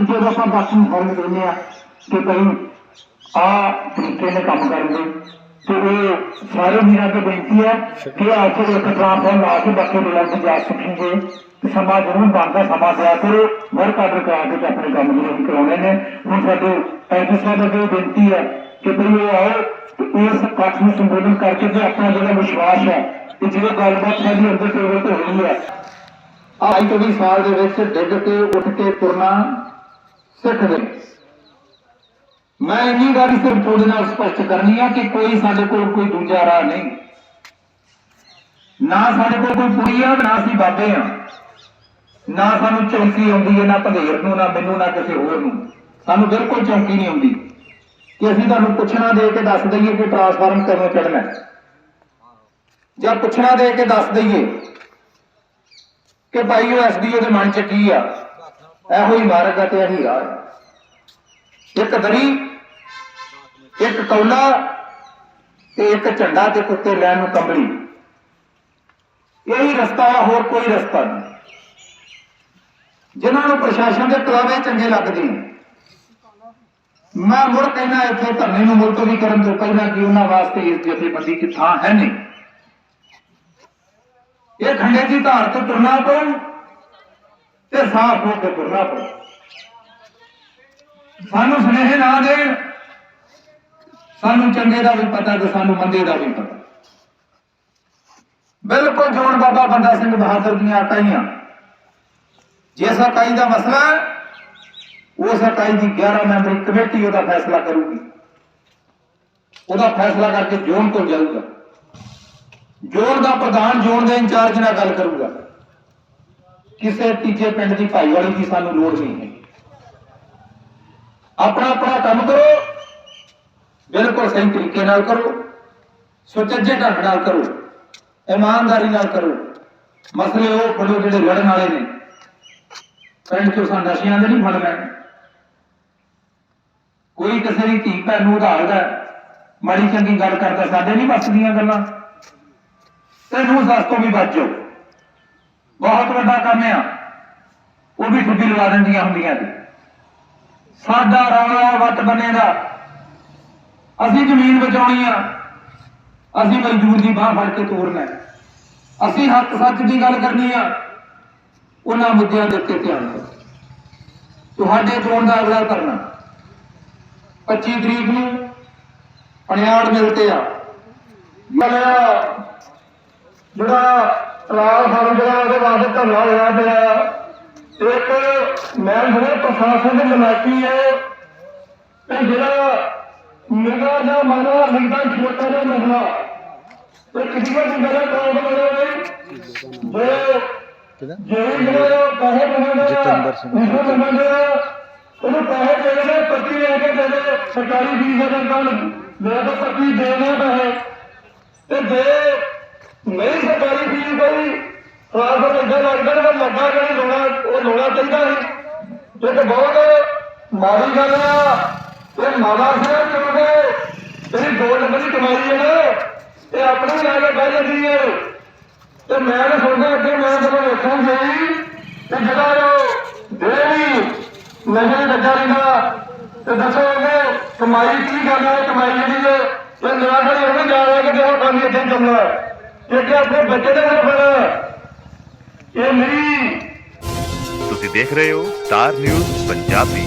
ਜਦੋਂ ਆਪਾਂ ਬੱਸ ਨੂੰ ਫੋਨ ਦਿੰਦੇ ਆ ਕਿ ਭਈ ਆ ਤਰੀਕੇ ਨਾਲ ਕੰਮ ਕਰਦੇ। ਤੇ ਇਹ ਸਾਰੇ ਵੀਰਾਂ ਤੋਂ ਬੇਨਤੀ ਹੈ ਕਿ ਆ ਇੱਕ ਟ੍ਰਾਂਸਫਾਰਮ ਲਾ ਕੇ ਬੱਚੇ ਦੇ ਲੱਗ ਜਾ ਸਕਣਗੇ ਸਮਾਂ ਜ਼ਰੂਰ ਬਣਦਾ, ਸਮਾਂ ਦਿਆ ਕਰੋ। ਵਰਕ ਆਰਡਰ ਕਰਾ ਕੇ ਆਪਣੇ ਕੰਮ ਜਿਹੜੇ ਕਰਾਉਣੇ ਨੇ। ਹੁਣ ਸਾਡੇ ਐਡੀ ਸਾਹਿਬ ਅੱਗੇ ਬੇਨਤੀ ਹੈ ਕਿ ਭਈ ਉਹ ਆਓ ਇਸ ਇਕੱਠ ਨੂੰ ਸੰਬੋਧਨ ਕਰਕੇ ਤੇ ਆਪਣਾ ਜਿਹੜਾ ਵਿਸ਼ਵਾਸ ਹੈ ਕਿ ਜਿਹੜੇ ਗੱਲਬਾਤ ਸਾਡੀ ਅੰਦਰ ਟੇਬਲ ਤੇ ਹੋਈ ਹੈ। ਆਈ ਤੋਂ 20 ਸਾਲ ਦੇ ਵਿੱਚ ਡਿੱਗ ਕੇ, ਉੱਠ ਕੇ ਤੁਰਨਾ ਸਿੱਖਦੇ ਮੈਂ ਇੰਨੀ ਗੱਲ ਸਿਰਫ ਤੁਹਾਡੇ ਨਾਲ ਸਪਸ਼ਟ ਕਰਨੀ ਆ ਕਿ ਕੋਈ ਸਾਡੇ ਕੋਲ ਕੋਈ ਦੂਜਾ ਰਾਹ ਨਹੀਂ। ਨਾ ਸਾਡੇ ਕੋਲ ਕੋਈ ਪੁੜੀ ਆ, ਨਾ ਅਸੀਂ ਬਾਬੇ ਆ। ਨਾ ਸਾਨੂੰ ਚੌਂਕੀ ਆਉਂਦੀ ਹੈ, ਨਾ ਭੰਗੇਰ ਨੂੰ, ਨਾ ਮੈਨੂੰ, ਨਾ ਕਿਸੇ ਹੋਰ ਨੂੰ। ਸਾਨੂੰ ਬਿਲਕੁਲ ਚੌਂਕੀ ਨਹੀਂ ਆਉਂਦੀ। ਕਿ ਅਸੀਂ ਤੁਹਾਨੂੰ ਪੁੱਛਣਾ ਦੇ ਕੇ ਦੱਸ ਦਈਏ ਕਿ ਟ੍ਰਾਂਸਫਾਰਮ ਕਦੋਂ ਚੜਨਾ ਜਾਂ ਪੁੱਛਣਾ ਦੇ ਕੇ ਦੱਸ ਦਈਏ ਕਿ ਭਾਈ ਉਹ ਐਸਡੀਓ ਦੇ ਮਨ ਚ ਕੀ ਆ? ਇਹੋ ਹੀ ਮਾਰਗ ਹੈ ਤੇ ਇਹੀ ਰਾਹ ਹੈ ਇੱਕ ਦਰੀ, ਇੱਕ ਕੌਲਾ ਤੇ ਇੱਕ ਝੰਡਾ ਤੇ ਕੁੱਤੇ ਲੈਣ ਨੂੰ ਕੰਬਲੀ। ਇਹੀ ਰਸਤਾ ਆ ਹੋਰ ਕੋਈ ਰਸਤਾ ਨਹੀਂ। ਜਿਨ੍ਹਾਂ ਨੂੰ ਪ੍ਰਸ਼ਾਸਨ ਦੇ ਕਲਾਵੇ ਚੰਗੇ ਲੱਗਦੇ ਨੇ। ਮੈਂ ਮੁੜ ਕਹਿਣਾ ਇੱਥੇ ਧਰਨੇ ਨੂੰ ਮੁਲਤਵੀ ਕਰਨ ਤੋਂ ਪਹਿਲਾਂ ਕਿ ਉਹਨਾਂ ਵਾਸਤੇ ਇਸ ਜਥੇਬੰਦੀ ਦੀ ਥਾਂ ਹੈ ਨਹੀਂ। ਇਹ ਖੰਡੇ ਦੀ ਧਾਰ ਤੋਂ ਤੁਰਨਾ ਪਊ। ਤੇ ਸਾਫ਼ ਹੋ ਕੇ ਤੁਰਨਾ ਪਊ। ਸਾਨੂੰ ਸੁਨੇਹੇ ਨਾ ਦੇਣ, ਸਾਨੂੰ ਚੰਗੇ ਦਾ ਵੀ ਪਤਾ ਤੇ ਸਾਨੂੰ ਮੰਦੇ ਦਾ ਵੀ ਪਤਾ। ਬਿਲਕੁਲ ਜੋਨ ਬਾਬਾ ਬੰਦਾ ਸਿੰਘ ਬਹਾਦਰ ਦੀਆਂ ਇਕਾਈਆਂ ਜਿਸ ਇਕਾਈ ਦਾ ਮਸਲਾ ਉਸ ਇਕਾਈ ਦੀ 11 ਮੈਂਬਰੀ ਕਮੇਟੀ ਉਹਦਾ ਫੈਸਲਾ ਕਰੂਗੀ। ਉਹਦਾ ਫੈਸਲਾ ਕਰਕੇ ਜੋਨ ਤੋਂ ਜਾਊਗਾ। ਜੋਨ ਦਾ ਪ੍ਰਧਾਨ ਜੋਨ ਦੇ ਇੰਚਾਰਜ ਨਾਲ ਗੱਲ ਕਰੂਗਾ। ਕਿਸੇ ਤੀਜੇ ਪਿੰਡ ਦੀ ਭਾਈਵਾਲੀ ਦੀ ਸਾਨੂੰ ਲੋੜ ਨਹੀਂ ਹੈ ਆਪਣਾ ਆਪਣਾ ਕੰਮ ਕਰੋ, ਬਿਲਕੁਲ ਸਹੀ ਤਰੀਕੇ ਨਾਲ ਕਰੋ, ਸੁਚੱਜੇ ਢੰਗ ਨਾਲ ਕਰੋ, ਇਮਾਨਦਾਰੀ ਨਾਲ ਕਰੋ। ਮਸਲੇ ਉਹ ਫੜੋ ਜਿਹੜੇ ਲੜਨ ਵਾਲੇ ਨੇ। ਪਿੰਡ ਚੋਂ ਸਾਨੂੰ ਨਸ਼ਿਆਂ ਦੇ ਨਹੀਂ ਫੜ ਲੈਣ ਕੋਈ ਕਿਸੇ ਦੀ ਧੀ ਭੈਣ ਨੂੰ ਉਧਾਰਦਾ ਮਾੜੀ ਚੰਗੀ ਗੱਲ ਕਰਦਾ, ਸਾਡੇ ਨਹੀਂ ਵੱਸਦੀਆਂ ਗੱਲਾਂ। ਤੇ ਨੂੰ ਸੱਸ ਤੋਂ ਵੀ ਜਾਓ। ਬਹੁਤ ਵੱਡਾ ਕੰਮ ਆ। ਉਹ ਵੀ ਠੁੱਡੀ ਲਵਾ ਦਿੰਦੀਆਂ ਹੁੰਦੀਆਂ ਨੇ ਸਾਡਾ ਰੌਲਾ ਵੱਟ ਬੰਨੇ ਦਾ ਅਸੀਂ ਜ਼ਮੀਨ ਬਚਾਉਣੀ ਆ। ਅਸੀਂ ਮਜ਼ਦੂਰ ਦੀ ਬਾਹ ਫੜ ਕੇ ਤੋੜਨਾ ਅਸੀਂ ਹੱਕ ਸੱਚ ਦੀ ਗੱਲ ਕਰਨੀ ਆ। ਉਹਨਾਂ ਮੁੱਦਿਆਂ ਦੇ ਉੱਤੇ ਧਿਆਨ ਦਿਓ। ਤੁਹਾਡੇ ਚੋਣ ਦਾ ਅਗਲਾ ਕਰਨਾ 25 ਤਰੀਕ ਨੂੰ ਪਣਿਆੜ ਮਿਲਤੇ ਆ। ਮਲਿਆ ਜਿਹੜਾ ਤਲਾਬ ਜਿਹੜਾ ਉਹਦੇ ਵਾਸਤੇ ਧਰਨਾ ਹੋਇਆ ਪਿਆ ਇੱਕ ਮੈਂ ਜਿਹੜੇ ਪ੍ਰਸ਼ਾਸਨ ਦੀ ਮਨਾਕੀ ਹੈ। ਤੇ ਜਿਹੜਾ ਨਿਗਾ ਦਾ ਮਨਾ ਨਿਗਦਾ ਛੋਟਾ ਜਿਹਾ ਮਸਲਾ ਤੇ ਕਿਸੇ ਦੀ ਗੱਲ ਕੌਣ ਬਣੇ ਜੇ ਜੇ ਜਿਹੜਾ ਪੈਸੇ ਬਣਾਉਂਦਾ ਜਤਿੰਦਰ ਸਿੰਘ। ਉਹਨੂੰ ਪੈਸੇ ਦੇ ਦੇਣੇ ਪੱਤੀ ਲੈ ਕੇ ਦੇ ਦੇ। ਸਰਕਾਰੀ ਫੀਸ ਦਾ ਕੰਨ ਮੈਂ ਤਾਂ ਪੱਤੀ ਦੇਣਾ ਪੈਸੇ। ਤੇ ਜੇ ਨਹੀਂ ਸਰਕਾਰੀ ਫੀਸ ਕੋਈ। ਟ੍ਰਾਂਸਫਰ ਲੱਗਾ ਲੱਗਦਾ ਤਾਂ ਲੱਗਾ ਜਿਹੜੀ ਲੋਣਾ ਉਹ ਲੋਣਾ ਚਾਹੀਦਾ ਸੀ। ਇਹ ਤਾਂ ਬਹੁਤ ਮਾੜੀ ਗੱਲ ਆ। ਇਹ ਮਾੜਾ ਸ਼ਹਿਰ ਕਿਉਂਕਿ ਜਿਹੜੀ ਦੋ ਨੰਬਰ ਦੀ ਕਮਾਈ ਹੈ ਨਾ। ਇਹ ਆਪਣੀ ਲੈ ਬਹਿ ਜਾਂਦੀ ਹੈ ਤੇ ਮੈਂ ਤਾਂ ਸੋਚਦਾ ਅੱਗੇ ਮੈਂ ਜਦੋਂ ਵੇਖਾਂਗੀ ਤੇ ਜਿਹੜਾ ਉਹ ਦੇਵੀ ਨਜ਼ਰ ਲੱਗਾ ਰਹਿੰਦਾ, ਤੇ ਦੱਸੋ ਉਹਨੇ ਕਮਾਈ ਕੀ ਗੱਲ ਹੈ ਕਮਾਈ ਜਿਹੜੀ ਹੈ ਤੇ ਨਾ ਖੜੀ ਉਹਨੇ ਜਾ ਰਿਹਾ ਕਿ ਦੇਖੋ ਕੰਮ ਇੱਥੇ ਚੱਲਣਾ। ਤੇ ਕਿ ਆਪਣੇ ਬੱਚੇ ਦਾ ਨਾਲ ਬਣਾ ਇਹ ਮੇਰੀ ਤੁਸੀਂ ਦੇਖ ਰਹੇ ਹੋ ਸਟਾਰ ਨਿਊਜ਼ ਪੰਜਾਬੀ।